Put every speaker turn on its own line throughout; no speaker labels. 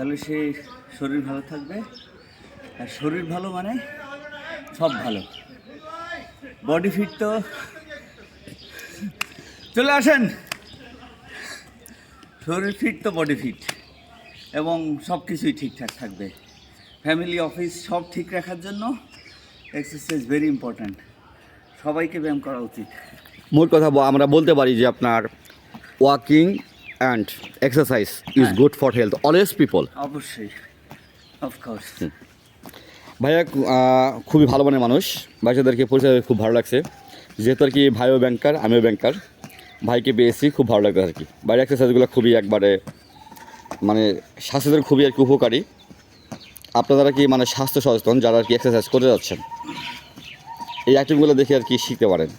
তাহলে সে শরীর ভালো থাকবে। আর শরীর ভালো মানে সব ভালো। বডি ফিট তো। চলে আসেন। শরীর ফিট তো বডি ফিট এবং সব কিছুই ঠিকঠাক থাকবে। ফ্যামিলি অফিস সব ঠিক রাখার জন্য এক্সারসাইজ ভেরি ইম্পর্ট্যান্ট সবাইকে ব্যায়াম করা উচিত।
মোট কথা আমরা বলতে পারি যে আপনার walking and exercise is. Good for health always people
অবশ্যই অফকোর্স
ভাইয়া খুবই ভালো মানের মানুষ। ভাইসাদেরকে পরিচয় খুব ভালো লাগছে। যেহেতু আর কি ভাইও ব্যাংকার আমিও ব্যাংকার ভাইকে পেয়েছি খুব ভালো লাগছে আর কি। বাইরের এক্সারসাইজগুলো খুবই একবারে মানে স্বাস্থ্যের খুবই আর কি উপকারী। আপনারা কি মানে স্বাস্থ্য সচেতন যারা আর কি এক্সারসাইজ করে যাচ্ছেন। এই অ্যাক্টিভগুলো দেখে আর কি শিখতে পারেন।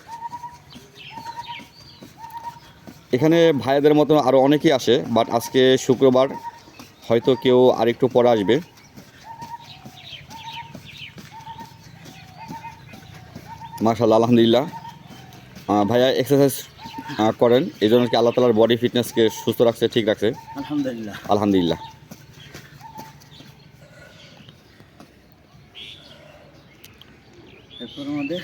এখানে ভাইয়াদের মতন আরও অনেকেই আসে বাট আজকে শুক্রবার হয়তো কেউ আরেকটু পরে আসবে। মার্শাল্লাহ আলহামদুলিল্লাহ। ভাইয়া এক্সারসাইজ করেন এই জন্য কি আল্লাহ তালার বডি ফিটনেসকে সুস্থ রাখছে ঠিক রাখছে?
আলহামদুলিল্লাহ।
আলহামদুলিল্লাহ।
এরপর আমাদের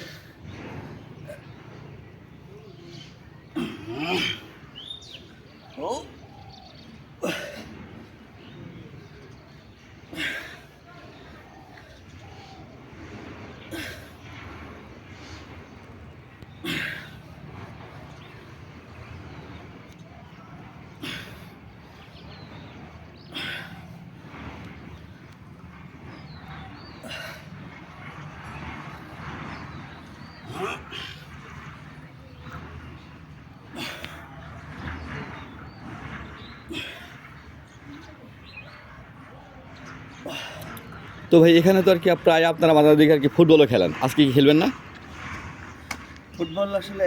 Huh?
তো ভাই এখানে তো আর কি প্রায় আপনারা মাঝে দিকে আর কি ফুটবলও খেলেন। আজকে কি খেলবেন না?
ফুটবল আসলে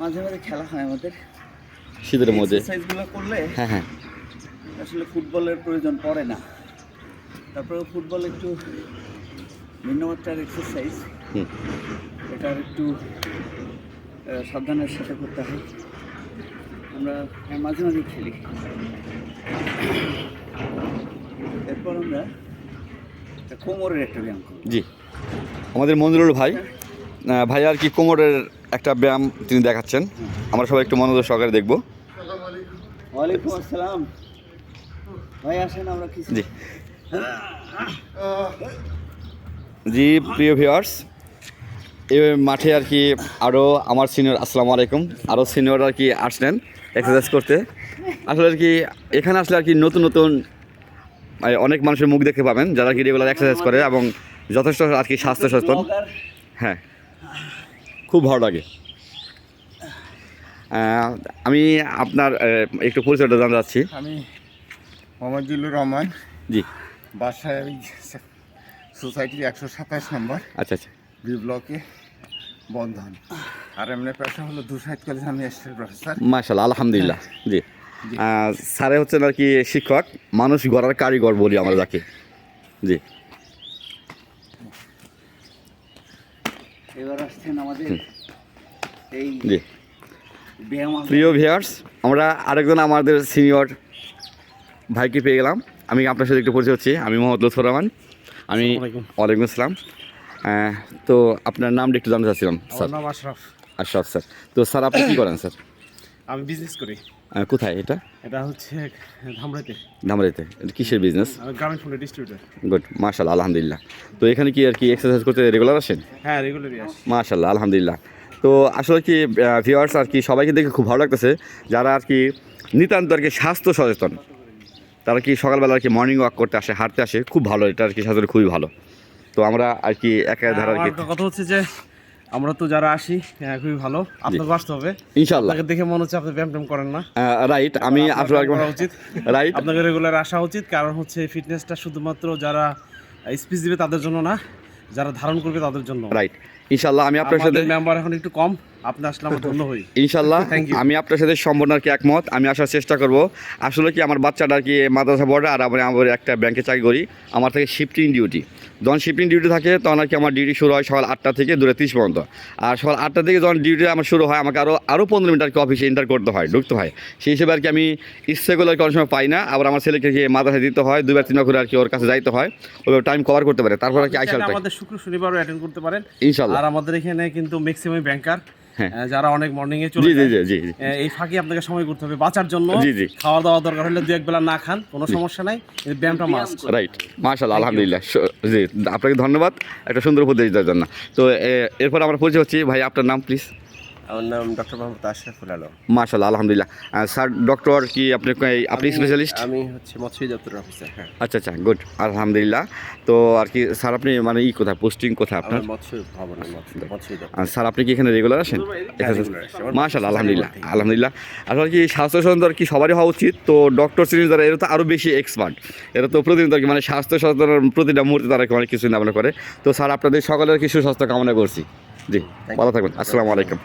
মাঝে মাঝে খেলা হয় আমাদের।
শীতের মধ্যে।
এক্সারসাইজগুলো করলে
হ্যাঁ হ্যাঁ।
আসলে ফুটবলের প্রয়োজন পড়ে না। তারপরে ফুটবল একটু ভিন্নমাত্রার এক্সারসাইজ
হুম।
এটা একটু সাবধানের সাথে করতে হয়। আমরা মাঝে মাঝে খেলি। এরপর আমরা কোমরের একটা ব্যায়াম করি
জি। আমাদের মঞ্জুরুল ভাই ভাই আর কি কোমরের একটা ব্যায়াম তিনি দেখাচ্ছেন। আমরা সবাই একটু মনোযোগ সহকারে দেখব।
ওয়ালাইকুম আসসালাম। ভাই আসেন আমরা কিছু
জি। জি প্রিয় ভিউয়ার্স এই মাঠে আর কি আরও আমার সিনিয়র আসসালামু আলাইকুম। আরও সিনিয়র আর কি আসলেন এক্সারসাইজ করতে। আসলে আর কি এখানে আসলে আর কি নতুন নতুন অনেক মানুষের মুখ দেখতে পাবেন যারা কি রেগুলার এক্সারসাইজ করে এবং যথেষ্ট আর কি স্বাস্থ্য সচেতন। হ্যাঁ। খুব ভালো লাগে। আমি আপনার একটু পরিচয়টা জানতে চাচ্ছি।
আমি মোহাম্মদ জিল্লুর রহমান।
জি।
বাসায় ওই সোসাইটির একশো সাতাশ নম্বর।
আচ্ছা আচ্ছা।
বি ব্লকে বন্ধন। আর এমনি পেশা হলো দুসাইড কলেজ আমি এসেছি প্রফেসর।
মাশাল্লাহ আলহামদুলিল্লাহ। জি। আহ, স্যারে হচ্ছেন আর কি শিক্ষক মানুষ গড়ার কারিগর বলি আমরা যাকে। জি।
এবার আসছেন আমাদের এই
জি। প্রিয় ভিয়ার্স আমরা আরেকজন আমাদের সিনিয়র ভাইকে পেয়ে গেলাম। আমি আপনার সাথে একটু পরিচয় হচ্ছি। আমি মোহাম্মদ লুৎফর রহমান। আমি ওয়ালাইকুম আসসালাম। তো আপনার নামটা একটু জানতে চাচ্ছিলাম স্যার।
নাম আশরাফ।
আশরাফ স্যার। তো স্যার আপনি কী করেন স্যার?
আমি বিজনেস করি।
কোথায় এটা?
এটা হচ্ছে ধামরাইতে।
ধামরাইতে। এটা কিসের বিজনেস
গ্রামীণ ফোনের ডিস্ট্রিবিউটার
গুড মাশাল্লাহ আলহামদুলিল্লাহ। তো এখানে কি আর কি এক্সারসাইজ করতে রেগুলার আসেন?
হ্যাঁ রেগুলারই আসি।
মাশাল্লাহ আলহামদুলিল্লাহ। তো আসলে কি ভিউয়ার্স আর কি সবাইকে দেখে খুব ভালো লাগতেছে যারা আর কি নিতান্ত আর কি স্বাস্থ্য সচেতন তারা কি সকালবেলা আর কি মর্নিং ওয়াক করতে আসে হাঁটতে আসে খুব ভালো এটা আর কি স্বাস্থ্য খুবই ভালো। তো আমরা আর কি একা ধারা আর কি
কথা হচ্ছে যে আমরা তো যারা আসি হ্যাঁ, খুবই ভালো। আপনাকে আসতে হবে।
ইনশাল্লাহ
আপনাকে দেখে মনে হচ্ছে আপনি ব্যায়াম করেন না।
রাইট আমি
আপনার
আসলে
উচিত।
রাইট
আপনাকে রেগুলার আসা উচিত কারণ হচ্ছে ফিটনেসটা শুধুমাত্র যারা স্পিচ দিবে তাদের জন্য না যারা ধারণ করবে তাদের জন্য।
রাইট ইনশাল্লাহ আমি আপনার সাথে
মেম্বার এখন একটু কম। আপনি আসলে আমার ধন্য হই।
ইনশাল্লাহ আমি আপনার সাথে সম্পূর্ণ আর কি একমত। আমি আসার চেষ্টা করব। আসলে কি আমার বাচ্চাটা আর কি মাদ্রাসা পড়ে আর আমি আমার একটা ব্যাংকে চাকরি করি। আমার থেকে শিফটিং ডিউটি যখন শিফটিং ডিউটি থাকে তখন আর কি আমার ডিউটি শুরু হয় সকাল আটটা থেকে দূরে তিরিশ পর্যন্ত। আর সকাল আটটা থেকে যখন ডিউটি আমার শুরু হয় আমাকে আরও আরও পনেরো মিনিট আর কি অফিসে এন্টার করতে হয় ঢুকতে হয়। সেই হিসেবে আর কি আমি ইচ্ছেগুলো আর কি অনেক সময় পাই না। আবার আমার ছেলেকে গিয়ে মাদ্রাসায় দিতে হয় দুবার তিনবার করে আর কি ওর কাছে যাইতে হয়। ওইভাবে টাইম কভার করতে পারে। তারপর আর কি আইসাল
আমাদের শুক্র শনিবারও অ্যাটেন্ড করতে পারেন।
ইনশাল্লাহ
আর আমাদের এখানে কিন্তু ম্যাক্সিমাম ব্যাংকার
হ্যাঁ।
যারা অনেক মর্নিং এ চলে
জি জি
যায়,
জি জি। জি
আহ, এই ফাঁকি আপনাকে সময় করতে হবে। বাঁচার জন্য
জি, জি।
খাওয়া দাওয়া দরকার হলে দু এক বেলা না খান কোনো সমস্যা নাই। ব্যায়ামটা মাস্ট
রাইট মাশাল আলহামদুলিল্লাহ। জি আপনাকে ধন্যবাদ। একটা সুন্দর উপদেশ দেওয়ার জন্য। তো এরপর আমরা পরিচয় হচ্ছি ভাই আপনার নাম প্লিজ
আমার নাম ডক্টর মোহাম্মদ আশরাফুল আলম।
মাশাল্লাহ আলহামদুলিল্লাহ। স্যার ডক্টর কি আপনি আপনি স্পেশালিস্ট
আমি হচ্ছে মৎস্য দপ্তর অফিসার হ্যাঁ।
আচ্ছা আচ্ছা গুড আলহামদুলিল্লাহ। তো আর কি স্যার আপনি মানে ই কোথায়? পোস্টিং কোথায় আপনার?
মৎস্য ভবনে দপ্তর
স্যার আপনি কি এখানে রেগুলার আসেন। মাশাল্লাহ আলহামদুলিল্লাহ আলহামদুলিল্লাহ। আসলে কি স্বাস্থ্য সচেতন কি সবারই হওয়া উচিত? তো ডক্টর শ্রেণি যারা এরা তো আরও বেশি এক্সপার্ট এরা তো প্রতিদিন কি মানে স্বাস্থ্য সচেতন প্রতিটা মুহূর্তে তারা কি অনেক কিছু চিন্তা ভাবনা করে। তো স্যার আপনাদের সকলের কিছু স্বাস্থ্য কামনা করছি। জি ভালো থাকবেন। আসসালামু আলাইকুম।